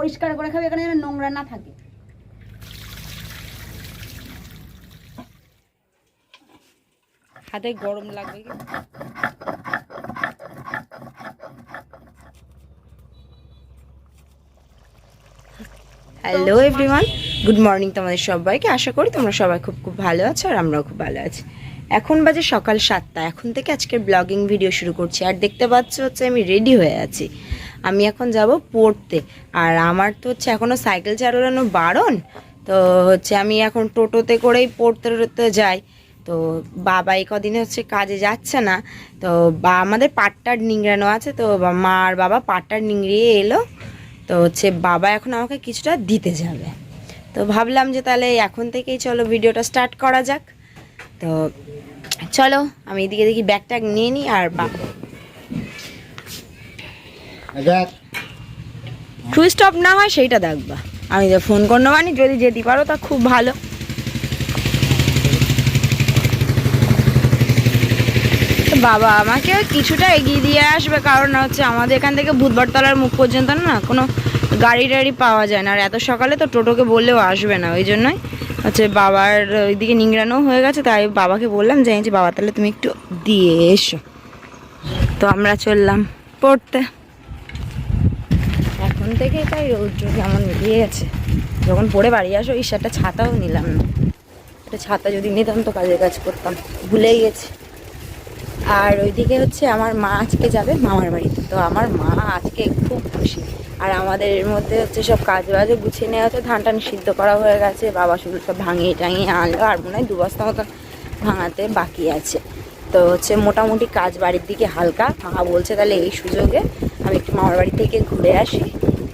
পরিষ্কার করে খাবে এখানে যেন নোংরা না থাকে। হাতে গরম লাগবে কি? হ্যালো এভরিওয়ান গুড মর্নিং তোমাদের সবাইকে। আশা করি তোমরা সবাই খুব খুব ভালো আছো আর আমরাও খুব ভালো আছি। এখন বাজে সকাল সাতটা। এখন থেকে আজকের ব্লগিং ভিডিও শুরু করছি। আর দেখতে পাচ্ছ হচ্ছে আমি রেডি হয়ে আছি। আমি এখন যাব পড়তে। আর আমার তো হচ্ছে এখনও সাইকেল চালানো বারণ। তো হচ্ছে আমি এখন টোটোতে করেই পড়তে, টড়তে যাই। তো বাবা এই কদিনে হচ্ছে কাজে যাচ্ছে না। তো বা আমাদের পাটটার নিংড়ানো আছে, তো মা আর বাবা পাটটার নিংড়িয়ে এলো। তো হচ্ছে বাবা এখন আমাকে কিছুটা দিতে যাবে। তো ভাবলাম যে তাহলে এখন থেকেই চলো ভিডিওটা স্টার্ট করা যাক। তো চলো, আমি এদিকে দেখি ব্যাগ ট্যাগ নিয়ে নিই আর বা দেখ। না হয় সেইটা দেখবা। আমি যে ফোন করব মানে যদি যেতে পারো তা খুব ভালো। বাবা আমাকে কিছুটা এগিয়ে দিয়ে আসবে, কারণ হচ্ছে আমাদের এখান থেকে বুধবারতলার মুখ পর্যন্ত না কোনো গাড়ি টাড়ি পাওয়া যায় না। আর এত সকালে তো টোটোকে বললেও আসবে না, ওই জন্যই হচ্ছে বাবার ওইদিকে নিংড়ানো হয়ে গেছে, তাই বাবাকে বললাম যে বাবা, তাহলে তুমি একটু দিয়ে এসো। তো আমরা চললাম পড়তে। এখন থেকে তাই রৌদ্র কেমন মিলিয়ে গেছে। যখন পড়ে বাড়ি আসো, এই একটা ছাতাও নিলাম না। একটা ছাতা যদি নিতাম তো কাজের কাজ করতাম, ভুলেই গেছি। আর ওইদিকে হচ্ছে আমার মা আজকে যাবে মামার বাড়িতে। তো আমার মা আজকে খুব খুশি। আর আমাদের মধ্যে হচ্ছে সব কাজ বাজে গুছিয়ে নেওয়া হচ্ছে ধান টান সিদ্ধ করা হয়ে গেছে, বাবা শুধু সব ভাঙিয়ে টাঙিয়ে আনলো, আর মনে হয় দু বস্তা মতন ভাঙাতে বাকি আছে। তো হচ্ছে মোটামুটি কাজ বাড়ির দিকে হালকা। মা বলছে তাহলে এই সুযোগে আমি একটু মামার বাড়ি থেকে ঘুরে আসি।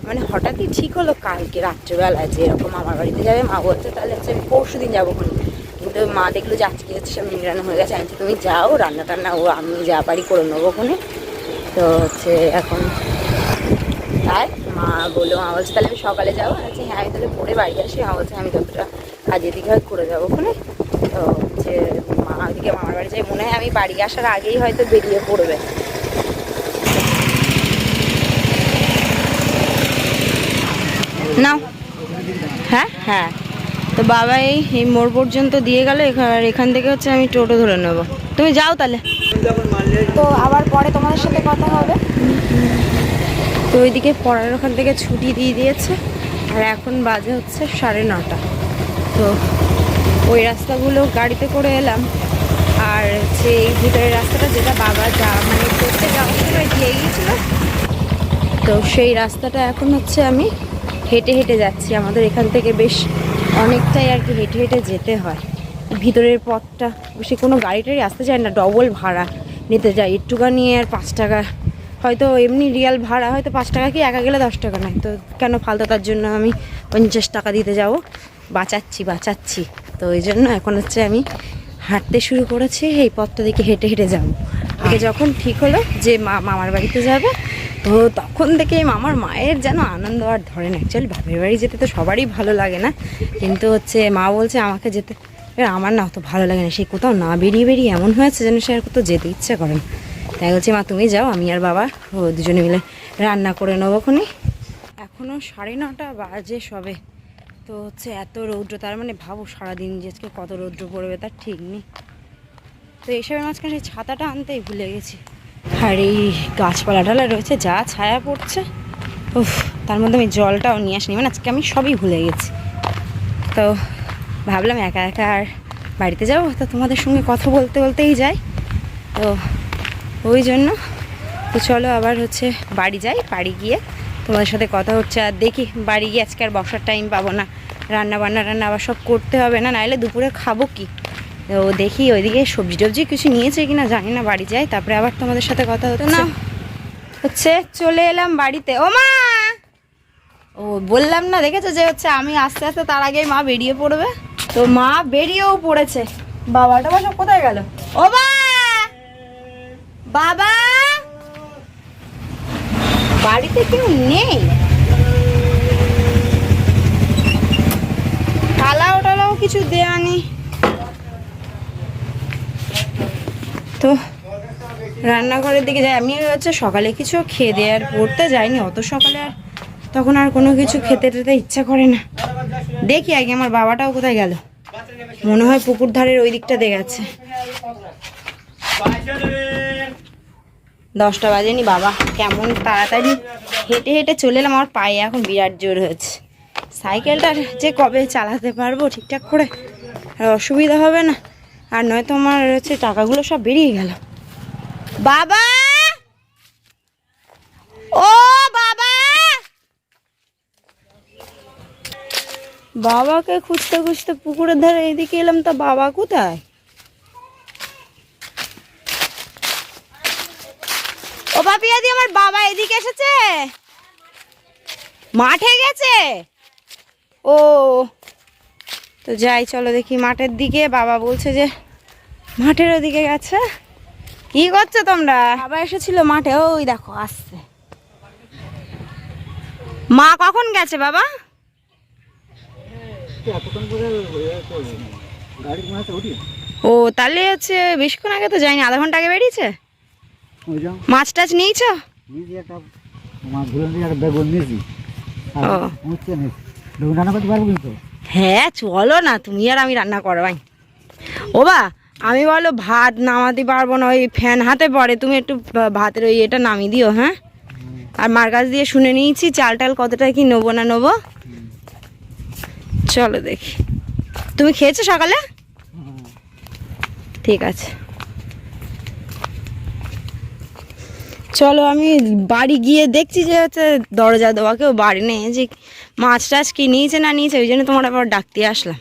মানে হঠাৎই ঠিক হলো কালকে রাত্রেবেলায় যে এরকম মামার বাড়িতে যাবে, মা বলছে, তাহলে হচ্ছে আমি পরশু দিন যাব কিন্তু মা দেখল যে আজকে হচ্ছে সব নিংড়ানো হয়ে গেছে। আমি তুমি যাও রান্না টান্না ও আমি যা পারি করে নেব খুনি তো হচ্ছে এখন তাই মা বলল, মা বলছে, তাহলে আমি সকালে যাব। বলছি হ্যাঁ আমি তাহলে পরে বাড়ি আসি। মা বলছে, আমি যতটা কাজের দিকে হয় করে যাব ওখানে। তো হচ্ছে মা ওদিকে মামার বাড়ি যাই মনে হয় আমি বাড়ি আসার আগেই হয়তো বেরিয়ে পড়বে। নাও। হ্যাঁ? হ্যাঁ। তো বাবা এই এই মোড় পর্যন্ত দিয়ে গেল আর এখান থেকে হচ্ছে আমি টোটো ধরে নেব। তুমি যাও তাহলে। তো আবার পরে তোমাদের সাথে কথা হবে। তো ওইদিকে পড়ার ওখান থেকে ছুটি দিয়ে দিয়েছে আর এখন বাজে হচ্ছে সাড়ে নটা। তো ওই রাস্তাগুলো গাড়িতে করে এলাম আর হচ্ছে এই ভিতরের রাস্তাটা যেটা বাবা যা মানে করতে যাওয়ার সময় দিয়ে গিয়েছিল। তো সেই রাস্তাটা এখন হচ্ছে আমি হেঁটে হেঁটে যাচ্ছি। আমাদের এখান থেকে বেশ অনেকটাই আর কি হেঁটে হেঁটে যেতে হয়। ভিতরের পথটা, সে কোনো গাড়ি টাড়ি আসতে চায় না, ডবল ভাড়া নিতে যায়। একটুখানি আর পাঁচ টাকা। হয়তো এমনি রিয়াল ভাড়া, হয়তো পাঁচ টাকা কি একা গেলে দশ টাকা নয়। তো কেন ফালতু তার জন্য আমি পঞ্চাশ টাকা দিতে যাব? বাঁচাচ্ছি বাঁচাচ্ছি। তো ওই জন্য এখন হচ্ছে আমি হাঁটতে শুরু করেছি। এই পথটা দিকে হেঁটে হেঁটে যাব। আগে যখন ঠিক হলো যে মা, মামার বাড়িতে যাবে তো তখন থেকে আমার মায়ের যেন আনন্দ আর ধরে না অ্যাকচুয়ালি বাপের বাড়ি যেতে তো সবারই ভালো লাগে না। কিন্তু হচ্ছে মা বলছে, আমাকে যেতে। এবার আমার না অত ভালো লাগে না। সেই কোথাও না বেরিয়ে বেরিয়ে এমন হয়েছে যেন সে আর কোথাও যেতে ইচ্ছা করে না। তাই বলছি, মা, তুমি যাও, আমি আর বাবা ও দুজনে মিলে রান্না করে নেব খুনি এখনও সাড়ে নটা বাজে সবে। তো হচ্ছে এত রৌদ্র, তার মানে ভাবো সারাদিন যে আজকে কত রৌদ্র পড়বে তার ঠিক নেই। তো এইসবের মাঝখানে ছাতাটা আনতেই ভুলে গেছি। আর এই গাছপালা টালা রয়েছে, যা ছায়া পড়ছে। উফ, তার মধ্যে আমি জলটাও নিয়ে আসিনি মানে আজকে আমি সবই ভুলে গেছি। তো ভাবলাম একা একা আর বাড়িতে যাব, তো তোমাদের সঙ্গে কথা বলতে বলতেই যাই। তো ওই জন্য, তো চলো আবার হচ্ছে বাড়ি যাই, বাড়ি গিয়ে তোমাদের সাথে কথা হচ্ছে, আর দেখি বাড়ি গিয়ে আজকে আর বসার টাইম পাবো না। রান্না বান্না রান্না আবার সব করতে হবে না নাহলে দুপুরে খাব কি? তো দেখি ওইদিকে সবজি টবজি কিছু নিয়েছে কিনা জানি না, বাড়ি যাই, তারপরে আবার তোমাদের সাথে কথা হতো না, হচ্ছে চলে এলাম বাড়িতে। ও মা! ও, বললাম না, দেখেছ যে হচ্ছে আমি আস্তে আস্তে তার আগেই মা বেরিয়ে পড়বে? তো মা বেরিয়েও পড়েছে। বাবাটা সব কোথায় গেল? ও মা! বাবা! বাড়িতে কেউ নেই? তালাও টালাও কিছু দেয়া নেই। তো রান্নাঘরের দিকে যাই। আমি হচ্ছে সকালে কিছু খেয়ে দিয়ে আর পড়তে যাইনি। অত সকালে আর তখন আর কোনো কিছু খেতে টেতে ইচ্ছা করে না। দেখি আগে আমার বাবাটাও কোথায় গেল। মনে হয় পুকুর ধারের ওই দিকটা গেছে। দশটা বাজেনি বাবা। কেমন তাড়াতাড়ি হেঁটে হেঁটে চলে এলাম। আমার পায়ে এখন বিরাট জোর হয়েছে সাইকেলটা যে কবে চালাতে পারব ঠিকঠাক করে? আর অসুবিধা হবে না। আর নয়তো আমার হচ্ছে টাকাগুলো সব বেরিয়ে গেল। বাবা! ও বাবা! বাবাকে খুঁজতে খুঁজতে পুকুরের ধারে এদিকে এলাম, তা বাবা কোথায়? ও বাপিয়াদি আমার বাবা এদিকে এসেছে? মাঠে গেছে? ও তো যাই চলো দেখি মাঠের দিকে। বাবা বলছে যে মাঠের ওদিকে গেছে। কি করছ তোমরা? বাবা এসেছিল মাঠে ওই দেখো আসছে। মা কখন গেছে বাবা? ও তাহলে হচ্ছে বেশিক্ষণ আগে তো যায়নি আধা ঘণ্টা আগে বেরিয়েছে? মাছ টাছ নিয়েছো? বেগুন নিয়েছি। ও। করতে পারব কিন্তু? হ্যাঁ চলো না তুমি আর আমি রান্না করবাই ও বা আমি বলো ভাত নামাতে পারব না ওই ফ্যান হাতে পড়ে তুমি একটু ভাতের ওই এটা নামিয়ে দিও হ্যাঁ? আর মার কাছ দিয়ে শুনে নিয়েছি চাল টাল কতটা কি নেব না নেব। চলো দেখি। তুমি খেয়েছো সকালে? ঠিক আছে। চলো আমি বাড়ি গিয়ে দেখছি যে হচ্ছে দরজা দেওয়া, কেউ বাড়ি নেই, যে মাছ টাছ কি নিয়েছে না নিয়েছে, ওই জন্য তোমার আবার ডাকতে আসলাম।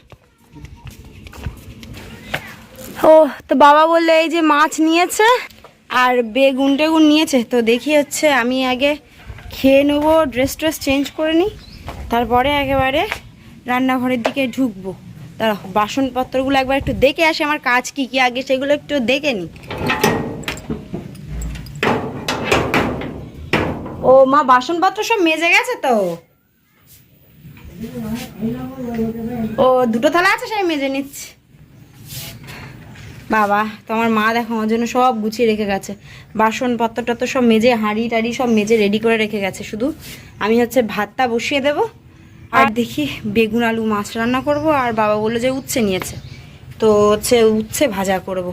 ও, তো বাবা বললে এই যে মাছ নিয়েছে আর বেগুন টেগুন নিয়েছে, তো দেখি হচ্ছে আমি আগে খেয়ে নেব ড্রেস ট্রেস চেঞ্জ করে নিই, তারপরে একেবারে রান্নাঘরের দিকে ঢুকবো। তার বাসনপত্রগুলো একবার একটু দেখে আসি, আমার কাজ কি কি আগে সেগুলো একটু দেখে নিই। ও মা, বাসনপত্র সব মেজে গেছে তো? ও, দুটো থালা আছে সেই মেজে নিচ্ছি। বাবা তোমার মা দেখো, আমার জন্য সব গুছিয়ে রেখে গেছে। বাসনপত্র টত্র সব মেজে, হাঁড়ি টাড়ি সব মেজে রেডি করে রেখে গেছে। শুধু আমি হচ্ছে ভাতটা বসিয়ে দেব। আর দেখি বেগুন আলু মাছ রান্না করব, আর বাবা বলল যে উচ্ছে নিয়েছে। তো হচ্ছে উচ্ছে ভাজা করব।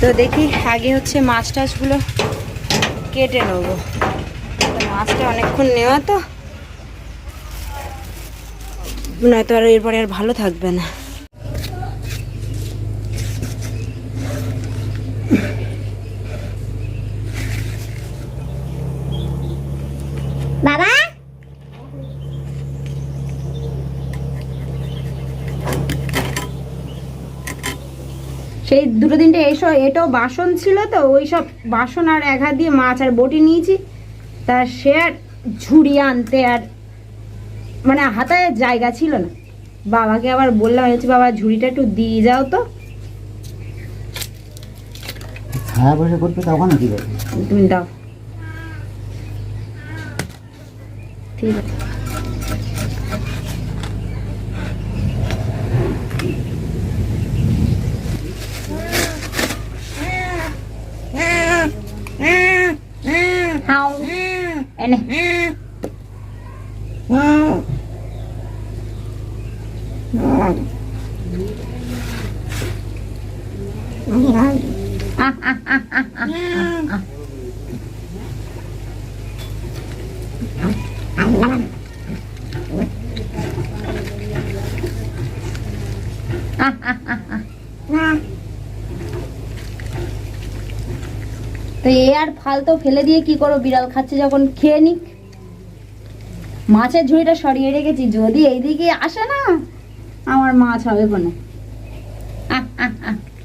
তো দেখি আগে হচ্ছে মাছ টাছগুলো কেটে নেব। মাছটা অনেকক্ষণ নেওয়া তো। নয়তো আর এরপরে আর ভালো থাকবে না বাবা সেই এসো এটাও বাসন ছিল তো ওই সব বাসন আর এক হাত দিয়ে মাছ আর বটি নিয়েছি। তা সে আর ঝুড়ি আনতে আর মানে হাতে জায়গা ছিল না। বাবাকে আবার বললাম হচ্ছে বাবা ঝুড়িটা একটু দিয়ে যাও তো। ছায়া বসে করতে কি তুমি দাও। ঠিক আছে। ini. Ah ah ah ah ah ah ah ah. তো এ আর ফালতু ফেলে দিয়ে কি করো বিড়াল খাচ্ছে যখন খেয়ে নিক। মাছের ঝুড়িটা সরিয়ে রেখেছি যদি এইদিকে আসে না আমার মাছ হবে কোনো।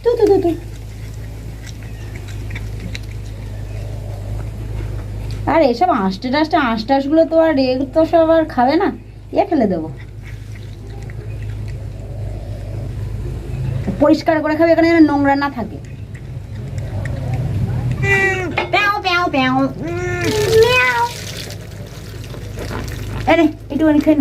তু, তু, তু। আর এসব আঁশটে টাশটে আঁশ টাশগুলো তো আর এ তো সব আর খাবে না। এ ফেলে দেবো। পরিষ্কার করে খাবে এখানে যেন নোংরা না থাকে। แมวแมวเอ้ยไอ้ดูนี่ขึ้น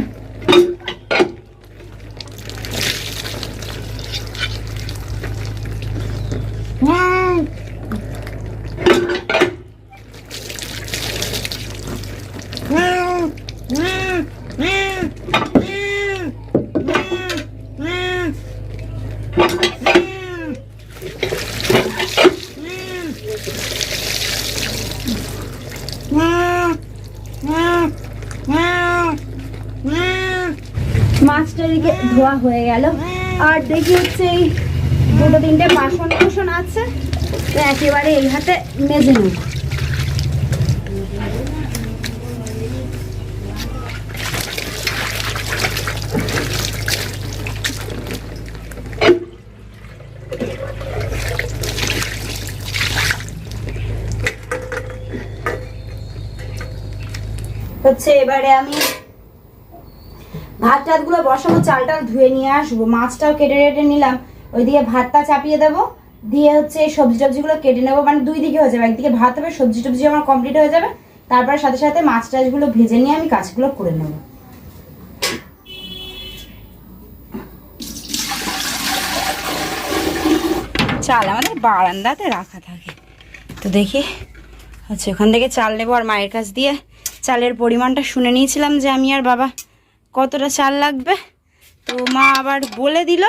মাছটা এদিকে ধোয়া হয়ে গেল। আর দেখি হচ্ছে এই দুটো তিনটে বাসন কুসন আছে, তো একেবারে এই হাতে মেজে নেব। হচ্ছে এবারে আমি ভাত টাতগুলো বসাবো চাল টাল ধুয়ে নিয়ে আসব। মাছটাও কেটে কেটে নিলাম। ওইদিকে ভাতটা চাপিয়ে দেবো। দিয়ে হচ্ছে এই সবজি টবজিগুলো কেটে নেব। মানে দুই দিকে হয়ে যাবে। একদিকে ভাত হবে, সবজি টবজি আমার কমপ্লিট হয়ে যাবে। তারপরে সাথে সাথে মাছ টাছগুলো ভেজে নিয়ে আমি কাজগুলো করে নেব। চাল আমাদের বারান্দাতে রাখা থাকে। তো দেখি, হচ্ছে ওখান থেকে চাল নেব আর মায়ের কাছ দিয়ে। চালের পরিমাণটা শুনে নিয়েছিলাম যে আমি আর বাবা কতটা চাল লাগবে? তো মা আবার বলে দিল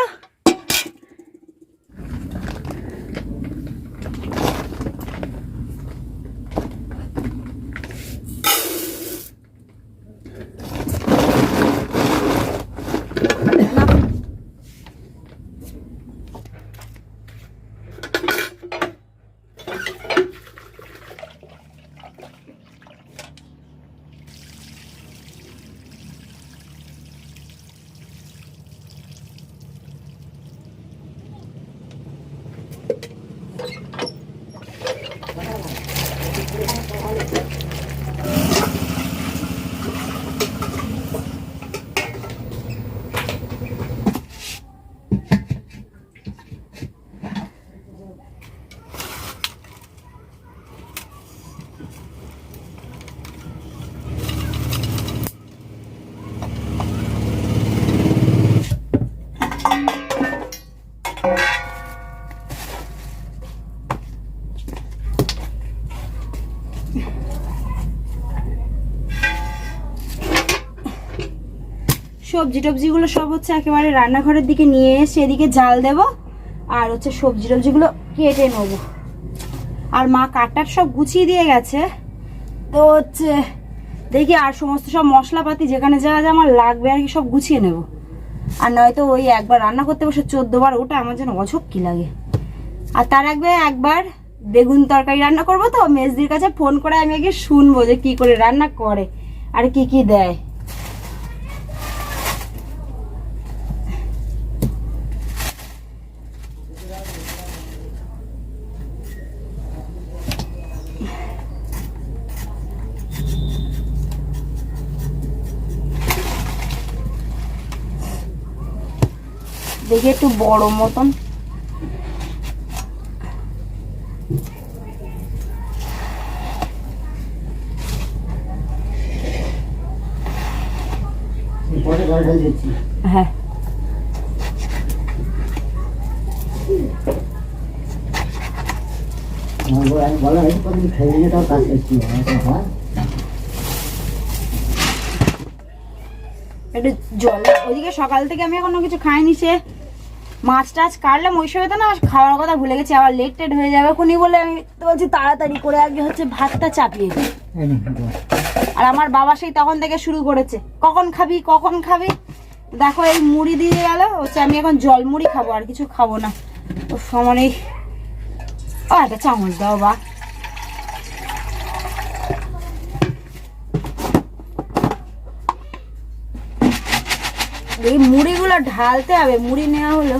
সবজি টবজিগুলো সব হচ্ছে একেবারে রান্নাঘরের দিকে নিয়ে এসে এদিকে জাল দেব আর হচ্ছে সবজি টবজিগুলো কেটে নেব। আর মা কাটার সব গুছিয়ে দিয়ে গেছে। তো হচ্ছে দেখি আর সমস্ত সব মশলাপাতি যেখানে যা যা আমার লাগবে আর কি সব গুছিয়ে নেব। আর নয়তো ওই একবার রান্না করতে বসে বার ওটা আমার যেন অঝক কি লাগে। আর তার আগে একবার বেগুন তরকারি রান্না করব তো, মেজদির কাছে ফোন করে আমি আগে শুনব যে কি করে রান্না করে, আর কি কি দেয়। দেখি একটু বড় মতন। হ্যাঁ। আমার বউ- আমি বলা হয়েছে খেয়ে নিয়ে তাও কাজ করছি। হয় একটু জল ওইদিকে সকাল থেকে আমি এখনও কিছু খাইনি সে মাছ টাছ কাটলাম ওই সময় তো না খাওয়ার কথা ভুলে গেছি আবার লেট টেট হয়ে যাবে এখনই বলে আমি তো বলছি তাড়াতাড়ি করে আগে হচ্ছে ভাতটা চাপিয়ে দিই। আর আমার বাবা সেই তখন থেকে শুরু করেছে। কখন খাবি কখন খাবি? দেখো এই মুড়ি দিয়ে গেল হচ্ছে আমি এখন জল মুড়ি খাব আর কিছু খাব না। ও সমানেই ও একটা চামচ দাও বা এই মুড়িগুলো ঢালতে হবে মুড়ি নেওয়া হলো।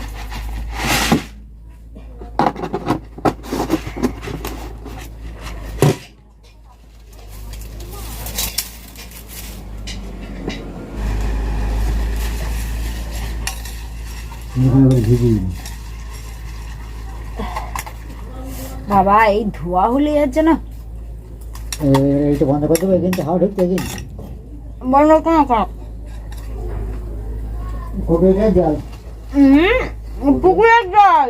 বাবা এই ধোয়া হলে যাচ্ছে না এ- এইটা বন্ধ করে দেবো কিন্তু হাওয়া ঢুকতে বন্ধ কেন কর কোটোটা জল পুকুরের জল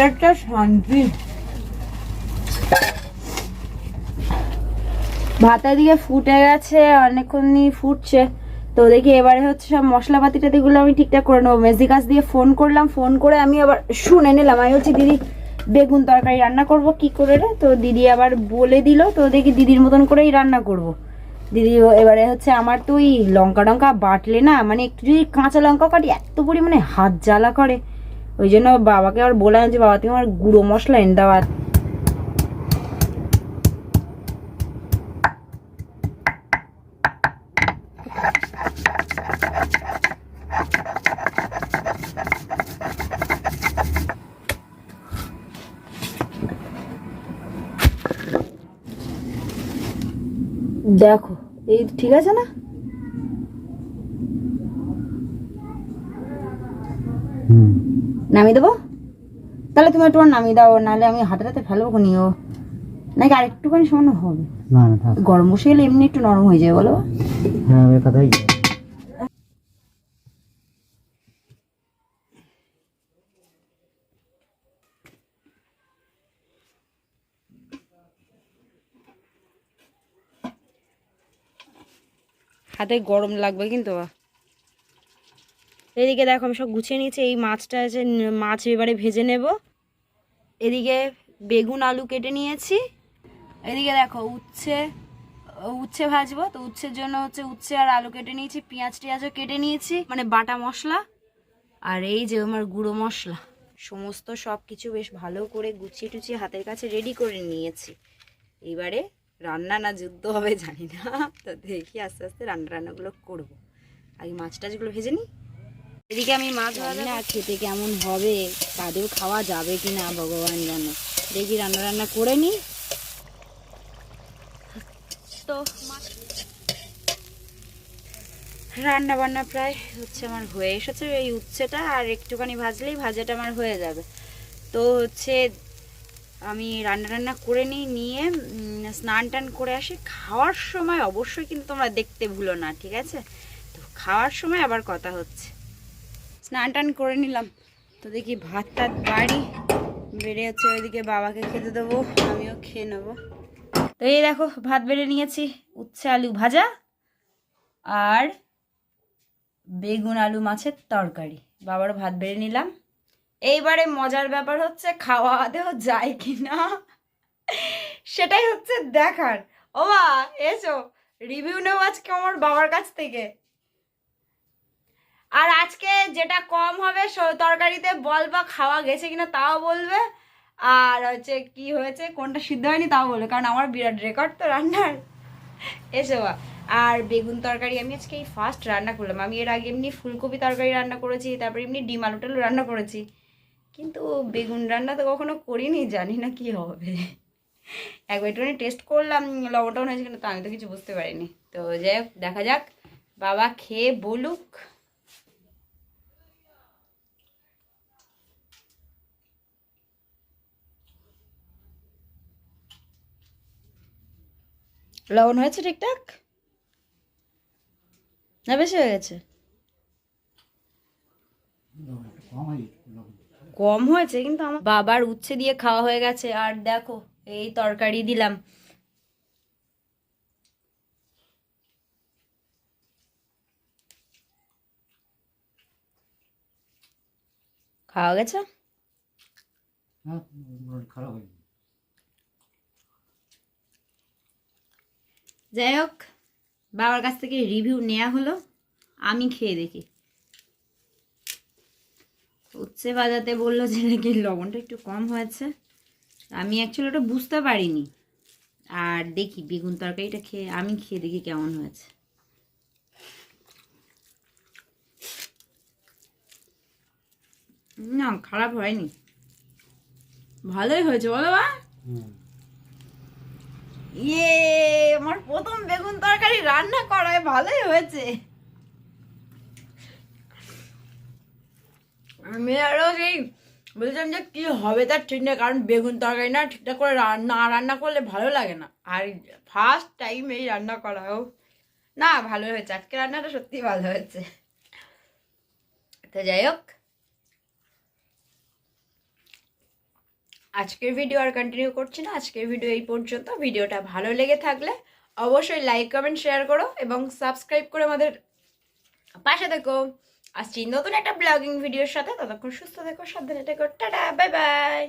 পেটটা শান্তি ভাতের দিকে ফুটে গেছে অনেকক্ষণই ফুটছে। তো দেখি এবারে হচ্ছে সব মশলাপাতি টাতিগুলো আমি ঠিকঠাক করে নেব। মেজিকাস দিয়ে ফোন করলাম, ফোন করে আমি আবার শুনে নিলাম। আমি হচ্ছে দিদি, বেগুন তরকারি রান্না করব, কি করে রে? তো দিদি আবার বলে দিল, তো দেখি দিদির মতন করেই রান্না করব। দিদি এবারে হচ্ছে আমার তো ওই লঙ্কা টঙ্কা বাটলে না মানে একটু যদি কাঁচা লঙ্কা কাটি, এত পরিমাণে হাত জ্বালা করে। ওই জন্য বাবাকে আবার বললাম যে বাবা, তুমি আমার গুঁড়ো মশলা এনে দেওয়া দেখো, এই ঠিক আছে না? নামিয়ে দেবো? তাহলে তুমি একটু নামিয়ে দাও নাহলে আমি হাতে হাতে ফেলব নিও নাকি আরেকটুখানি সামান্য হবে? না না গরম বসে গেলে এমনি একটু নরম হয়ে যায় বলো। হ্যাঁ ওই কথাই হাতে গরম লাগবে কিন্তু বা। এদিকে দেখো আমি সব গুছিয়ে নিয়েছি, এই মাছটা আছে মাছ এবারে ভেজে নেব। এদিকে বেগুন, আলু কেটে নিয়েছি। এদিকে দেখো উচ্ছে উচ্ছে ভাজবো, তো উচ্ছের জন্য হচ্ছে উচ্ছে আর আলু কেটে নিয়েছি, পেঁয়াজ টিয়াজও কেটে নিয়েছি মানে বাটা মশলা আর এই যে আমার গুঁড়ো মশলা। সমস্ত সব কিছু বেশ ভালো করে গুছিয়ে টুচিয়ে হাতের কাছে রেডি করে নিয়েছি। এবারে রান্না না যুদ্ধ হবে জানি না, তো দেখি আস্তে আস্তে রান্না রান্নাগুলো করব। আগে মাছ টাছগুলো ভেজে নিই। এদিকে আমি মাছ ভাজি না খেতে কেমন হবে তাদের খাওয়া যাবে কি না ভগবান জানে। দেখি রান্না রান্না করে নিই তো রান্না বান্না প্রায় হচ্ছে আমার হয়ে এসেছে এই উচ্ছেটা আর একটুখানি ভাজলেই ভাজাটা আমার হয়ে যাবে। তো হচ্ছে আমি রান্না রান্না করে নিই নিয়ে স্নান টান করে আসি। খাওয়ার সময় অবশ্যই কিন্তু তোমরা দেখতে ভুলো না ঠিক আছে? তো খাওয়ার সময় আবার কথা হচ্ছে। স্নান টান করে নিলাম। তো দেখি ভাত টাত বাড়ি। বেড়ে হচ্ছে ওইদিকে বাবাকে খেতে দেবো, আমিও খেয়ে নেব। তো এই দেখো, ভাত বেড়ে নিয়েছি, উচ্ছে আলু ভাজা আর বেগুন আলু মাছের তরকারি। বাবার ভাত বেড়ে নিলাম। এইবারে মজার ব্যাপার হচ্ছে খাওয়া দেওয়া যায় কি না সেটাই হচ্ছে দেখার। ও মা এসো, রিভিউ নেও আজকে আমার বাবার কাছ থেকে। আর আজকে যেটা কম হবে তরকারিতে বলবা খাওয়া গেছে কিনা তাও বলবে। আর হচ্ছে কি হয়েছে, কোনটা সিদ্ধ হয়নি তাও বলবে, কারণ আমার বিরাট রেকর্ড তো রান্নার। এসো বা। আর বেগুন তরকারি আমি আজকে এই ফার্স্ট রান্না করলাম। আমি এর আগে এমনি ফুলকপি তরকারি রান্না করেছি, তারপর এমনি ডিম আলু টালু রান্না করেছি। কিন্তু বেগুন রান্না তো কখনো করিনি, জানি না কি হবে। একবার একটুখানি টেস্ট করলাম লবণ হয়েছে কিন্তু আমি তো কিছু বুঝতে পারিনি। তো যাই হোক, দেখা যাক, বাবা খেয়ে বলুক। লবণ হয়েছে ঠিকঠাক? না, বেশি হয়ে গেছে? কম হয়েছে, কিন্তু আমার বাবার উচ্ছে দিয়ে খাওয়া হয়ে গেছে, আর দেখো, এই তরকারি দিলাম। খাওয়া গেছে? হ্যাঁ খারাপ হয়নি যাই হোক, বাবার কাছ থেকে রিভিউ নেওয়া হলো, আমি খেয়ে দেখি। উচ্ছে বাজাতে বলল যে নাকি লবণটা একটু কম হয়েছে। আমি অ্যাকচুয়ালি ওটা বুঝতে পারিনি। আর দেখি, বেগুন তরকারিটা খেয়ে, আমি খেয়ে দেখি কেমন হয়েছে। না, খারাপ হয়নি। ভালোই হয়েছে, বলো বা ইয়ে আমার প্রথম বেগুন তরকারি রান্না করায় ভালোই হয়েছে। আমি আরও সেই বলছিলাম যে কি হবে তার ঠিক নেই, কারণ বেগুন তরকারি না ঠিকঠাক করে রান্না রান্না করলে ভালো লাগে না। আর ফার্স্ট টাইম এই রান্না করা হোক। না, ভালো হয়েছে। আজকে রান্নাটা সত্যি ভালো হয়েছে। তো যাই হোক। আজকের ভিডিও আর কন্টিনিউ করছি না। আজকের ভিডিও এই পর্যন্ত। ভিডিওটা ভালো লেগে থাকলে অবশ্যই লাইক কমেন্ট শেয়ার করো এবং সাবস্ক্রাইব করে আমাদের পাশে থেকো। আসছি নতুন একটা ব্লগিং ভিডিওর সাথে। ততক্ষণ সুস্থ থেকো, সাবধানে থেকো। Tata bye bye